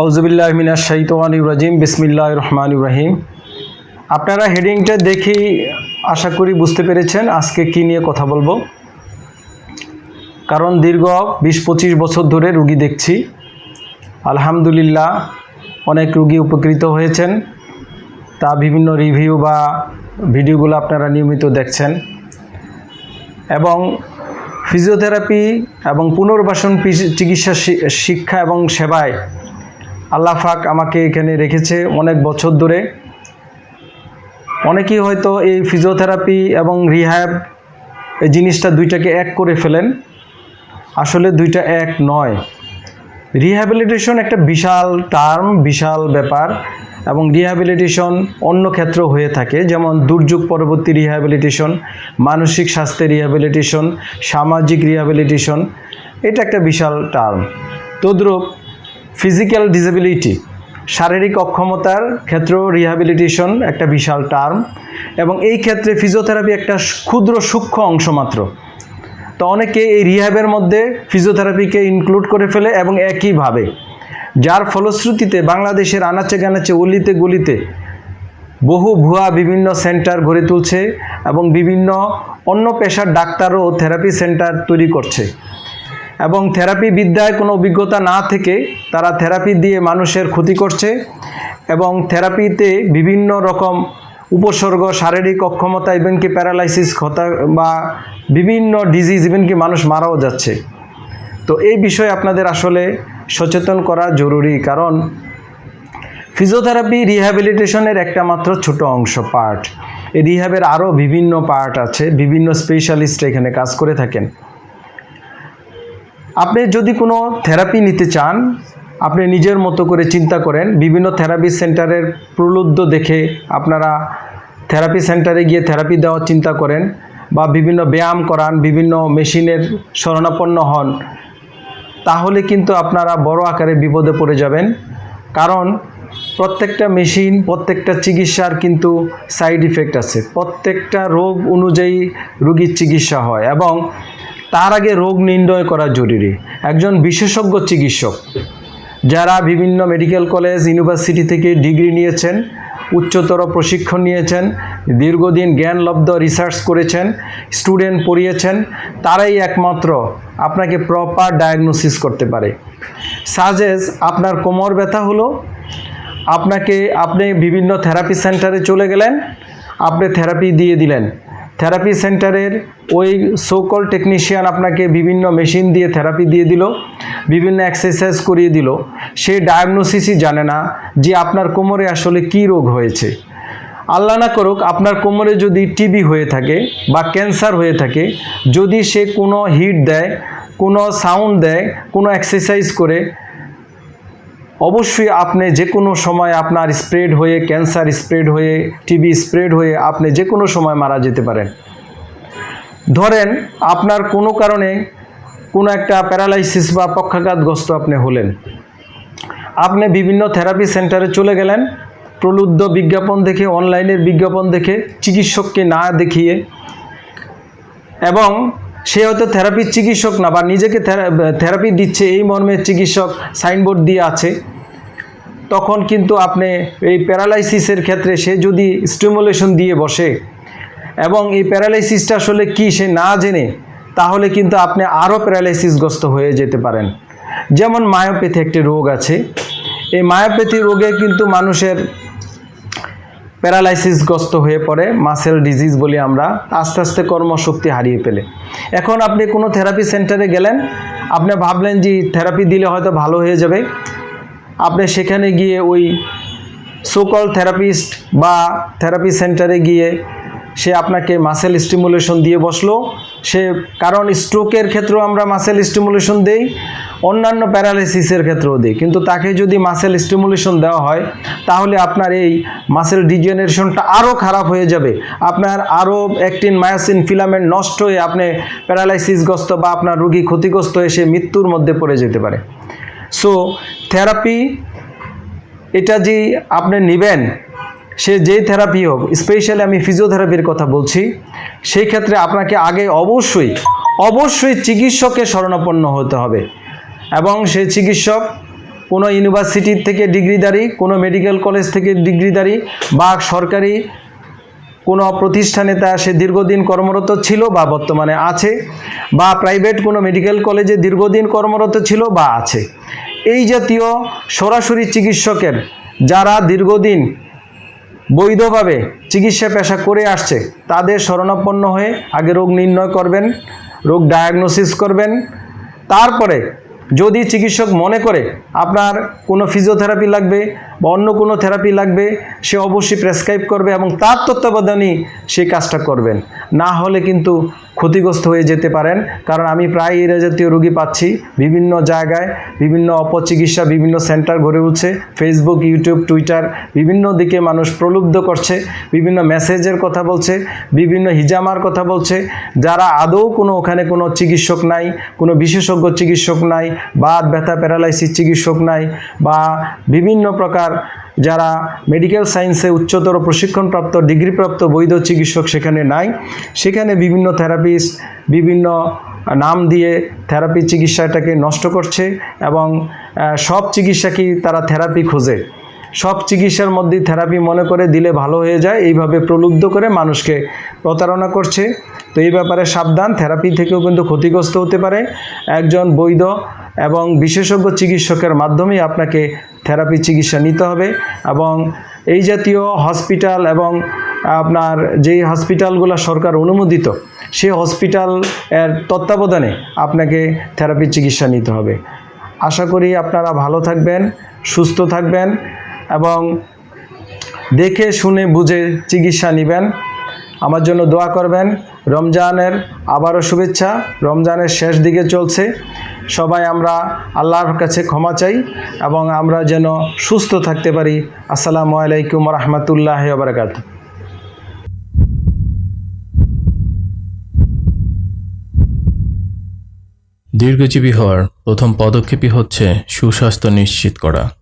আউজবিল্লাহ মিনা শাইতান রাজিম বিসমিল্লাহ রহমান ইব্রাহিম আপনারা হেডিংটা দেখেই আশা করি বুঝতে পেরেছেন আজকে কি নিয়ে কথা বলব। কারণ দীর্ঘ বিশ পঁচিশ বছর ধরে রুগী দেখছি। আলহামদুলিল্লাহ অনেক রুগী উপকৃত হয়েছেন। তা বিভিন্ন রিভিউ বা ভিডিওগুলো আপনারা নিয়মিত দেখছেন। এবং ফিজিওথেরাপি এবং পুনর্বাসন চিকিৎসা শিক্ষা এবং সেবায় আল্লাহ পাক আমাকে এখানে রেখেছে অনেক বছর ধরে। অনেকেই হয়তো এই ফিজিওথেরাপি এবং রিহ্যাব এই জিনিসটা দুইটাকে এক করে ফেলেন। আসলে দুইটা এক নয়। রিহ্যাবিলিটেশন একটা বিশাল টার্ম বিশাল ব্যাপার এবং রিহ্যাবিলিটেশন অন্য ক্ষেত্রেও হয়ে থাকে, যেমন দুর্যোগ পরবর্তী রিহ্যাবিলিটেশন মানসিক স্বাস্থ্যের রিহ্যাবিলিটেশন সামাজিক রিহ্যাবিলিটেশন এটা একটা বিশাল টার্ম তদ্রূপ ফিজিক্যাল ডিসেবিলিটি শারীরিক অক্ষমতার ক্ষেত্রেও রিহ্যাবিলিটেশন একটা বিশাল টার্ম এবং এই ক্ষেত্রে ফিজিওথেরাপি একটা ক্ষুদ্র সূক্ষ্ম অংশ মাত্র। তো অনেকে এই রিহ্যাবের মধ্যে ফিজিওথেরাপিকে ইনক্লুড করে ফেলে এবং একইভাবে যার ফলশ্রুতিতে বাংলাদেশের আনাচে গানাচে অলিতে গলিতে বহু ভুয়া বিভিন্ন সেন্টার গড়ে তুলছে এবং বিভিন্ন অন্য পেশার ডাক্তারও থেরাপি সেন্টার তৈরি করছে। এবং থেরাপি বিদ্যায় কোনো অভিজ্ঞতা না থেকে তারা থেরাপি দিয়ে মানুষের ক্ষতি করছে এবং থেরাপিতে বিভিন্ন রকম উপসর্গ, শারীরিক অক্ষমতা ইভেন কি প্যারালাইসিস ক্ষতা বা বিভিন্ন ডিজিজ ইভেন কি মানুষ মারাও যাচ্ছে। তো এই বিষয়ে আপনাদের আসলে সচেতন করা জরুরি, কারণ ফিজিওথেরাপি রিহ্যাবিলিটেশনের একটা মাত্র ছোট অংশ পার্ট এই রিহ্যাবের আরও বিভিন্ন পার্ট আছে, বিভিন্ন স্পেশালিস্ট এখানে কাজ করে থাকেন। আপনি যদি কোনো থেরাপি নিতে চান, আপনি নিজের মতো করে চিন্তা করেন, বিভিন্ন থেরাপি সেন্টারের প্রলুব্ধ দেখে আপনারা থেরাপি সেন্টারে গিয়ে থেরাপি দেওয়ার চিন্তা করেন বা বিভিন্ন ব্যায়াম করান, বিভিন্ন মেশিনের শরণাপন্ন হন, তাহলে কিন্তু আপনারা বড় আকারে বিপদে পড়ে যাবেন। কারণ প্রত্যেকটা মেশিন, প্রত্যেকটা চিকিৎসার কিন্তু সাইড ইফেক্ট আছে। প্রত্যেকটা রোগ অনুযায়ী রুগীর চিকিৎসা হয় এবং তার আগে রোগ নির্ণয় করা জরুরি। একজন বিশেষজ্ঞ চিকিৎসক, যারা বিভিন্ন মেডিকেল কলেজ, ইউনিভার্সিটি থেকে ডিগ্রি নিয়েছেন, উচ্চতর প্রশিক্ষণ নিয়েছেন, দীর্ঘদিন জ্ঞানলব্ধ রিসার্চ করেছেন, স্টুডেন্ট পড়িয়েছেন, তারাই একমাত্র আপনাকে প্রপার ডায়াগনোসিস করতে পারে। সাজেস, আপনার কোমর ব্যথা হলো, আপনাকে, আপনি বিভিন্ন থেরাপি সেন্টারে চলে গেলেন, আপনি থেরাপি দিয়ে দিলেন। থেরাপি সেন্টারের ওই সোকল টেকনিশিয়ান আপনাকে বিভিন্ন মেশিন দিয়ে থেরাপি দিয়ে দিল, বিভিন্ন এক্সারসাইজ করিয়ে দিল। সে ডায়াগনোসিসই জানে না যে আপনার কোমরে আসলে কী রোগ হয়েছে। আল্লাহ না করুক, আপনার কোমরে যদি টিবি হয়ে থাকে বা ক্যান্সার হয়ে থাকে, যদি সে কোনো হিট দেয়, কোনো সাউন্ড দেয়, কোনো এক্সারসাইজ করে অবশ্যই আপনি যে কোনো সময় আপনার স্প্রেড হয়ে, ক্যান্সার স্প্রেড হয়ে, টিবি স্প্রেড হয়ে আপনি যে কোনো সময় মারা যেতে পারেন। ধরেন আপনার কোনো কারণে কোনো একটা প্যারালাইসিস বা পক্ষাঘাতগ্রস্ত আপনি হলেন। আপনি বিভিন্ন থেরাপি সেন্টারে চলে গেলেন, প্রলুব্ধ বিজ্ঞাপন দেখে, অনলাইনের বিজ্ঞাপন দেখে, চিকিৎসককে না দেখিয়ে, এবং সে হয়তো থেরাপির চিকিৎসক না বা নিজেকে থেরাপি দিচ্ছে, এই মর্মে চিকিৎসক সাইনবোর্ড দিয়ে আছে। তখন কিন্তু আপনি এই প্যারালাইসিসের ক্ষেত্রে সে যদি স্টিমুলেশন দিয়ে বসে এবং এই প্যারালাইসিসটা আসলে কি সে না জেনে, তাহলে কিন্তু আপনি আরও প্যারালাইসিসগ্রস্ত হয়ে যেতে পারেন। যেমন মায়োপ্যাথি একটি রোগ আছে। এই মায়োপ্যাথি রোগে কিন্তু মানুষের প্যারালাইসিসগ্রস্ত হয়ে পড়ে, মাসেল ডিজিজ বলি আমরা। আস্তে আস্তে কর্মশক্তি হারিয়ে ফেলে। এখন আপনি কোনো থেরাপি সেন্টারে গেলেন, আপনি ভাবলেন যে থেরাপি দিলে হয়তো ভালো হয়ে যাবে। আপনি সেখানে গিয়ে ওই সোকল থেরাপিস্ট বা থেরাপি সেন্টারে গিয়ে সে আপনাকে মাসেল স্টিমুলেশন দিয়ে বসল। সে কারণ স্ট্রোকের ক্ষেত্রেও আমরা মাসেল স্টিমুলেশন দেই, অন্যান্য প্যারালাইসিসের ক্ষেত্রেও দিই। কিন্তু তাকে যদি মাসেল স্টিমুলেশন দেওয়া হয়, তাহলে আপনার এই মাসেল ডিজেনারেশনটা আরও খারাপ হয়ে যাবে। আপনার আরও অ্যাক্টিন মায়াসিন ফিলামেন্ট নষ্ট হয়ে আপনি প্যারালাইসিসগ্রস্ত বা আপনার রুগী ক্ষতিগ্রস্ত হয়ে সে মৃত্যুর মধ্যে পড়ে যেতে পারে। সো থেরাপি এটা যে আপনি নেবেন, সে যেই থেরাপি হোক স্পেশালি আমি ফিজিওথেরাপির কথা বলছি, সেই ক্ষেত্রে আপনাকে আগে অবশ্যই অবশ্যই চিকিৎসকের শরণাপন্ন হতে হবে। এবং সেই চিকিৎসক কোনো ইউনিভার্সিটির থেকে ডিগ্রিদারি কোনো মেডিকেল কলেজ থেকে ডিগ্রিদারি বা সরকারি কোনো প্রতিষ্ঠানে তা সে দীর্ঘদিন কর্মরত ছিল বা বর্তমানে আছে, বা প্রাইভেট কোনো মেডিকেল কলেজে দীর্ঘদিন কর্মরত ছিল বা আছে। এই জাতীয় সরাসরি চিকিৎসকের যারা দীর্ঘদিন বৈধভাবে চিকিৎসা পেশা করে আসছে, তাদের শরণাপন্ন হয়ে আগে রোগ নির্ণয় করবেন, রোগ ডায়াগনোসিস করবেন, তারপরে যদি চিকিৎসক মনে করে আপনার কোনো ফিজিওথেরাপি লাগবে বা অন্য কোনো থেরাপি লাগবে, সে অবশ্যই প্রেসক্রাইব করবে এবং তার তত্ত্বাবধানেই সেই কাজটা করবেন। না হলে কিন্তু ক্ষতিগ্রস্ত হয়ে যেতে পারেন। কারণ আমি প্রায় এরা জাতীয় রোগী পাচ্ছি। বিভিন্ন জায়গায় বিভিন্ন অপচিকিৎসা বিভিন্ন সেন্টার গড়ে উঠছে। ফেসবুক ইউটিউব টুইটার বিভিন্ন দিকে মানুষ প্রলুব্ধ করছে। বিভিন্ন মেসেজের কথা বলছে। বিভিন্ন হিজামার কথা বলছে। যারা আদৌ কোনো ওখানে কোনো চিকিৎসক নাই, কোনো বিশেষজ্ঞ চিকিৎসক নাই বাত ব্যথা, প্যারালাইসিস চিকিৎসক নাই, বা বিভিন্ন প্রকার যারা মেডিকেল সায়েন্সে উচ্চতর প্রশিক্ষণপ্রাপ্ত ডিগ্রিপ্রাপ্ত বৈধ চিকিৎসক সেখানে নাই, সেখানে বিভিন্ন থেরাপিস্ট বিভিন্ন নাম দিয়ে থেরাপি চিকিৎসাটাকে নষ্ট করছে এবং সব চিকিৎসাকেই তারা থেরাপি খোঁজে। সব চিকিৎসার মধ্যে থেরাপি মনে করে দিলে ভালো হয়ে যায়, এইভাবে প্রলুব্ধ করে মানুষকে প্রতারণা করছে। তো এই ব্যাপারে সাবধান থেরাপি থেকেও কিন্তু ক্ষতিগ্রস্ত হতে পারে। একজন বৈধ এবং বিশেষজ্ঞ চিকিৎসকের মাধ্যমেই আপনাকে থেরাপি চিকিৎসা নিতে হবে এবং এই জাতীয় হসপিটাল এবং আপনার যেই হসপিটালগুলো সরকার অনুমোদিত সেই হসপিটাল এর তত্ত্বাবধানে আপনাকে থেরাপি চিকিৎসা নিতে হবে। আশা করি আপনারা ভালো থাকবেন, সুস্থ থাকবেন এবং দেখে, শুনে, বুঝে চিকিৎসা নেবেন। আমার জন্য দোয়া করবেন। রমজানের আবারও শুভেচ্ছা। রমজানের শেষ দিকে চলছে। সবাই আমরা আল্লাহর কাছে ক্ষমা চাই এবং আমরা যেন সুস্থ থাকতে পারি। আসসালামু আলাইকুম রহমতুল্লাহ বারকাত দীর্ঘজীবী হওয়ার প্রথম পদক্ষেপই হচ্ছে সুস্বাস্থ্য নিশ্চিত করা।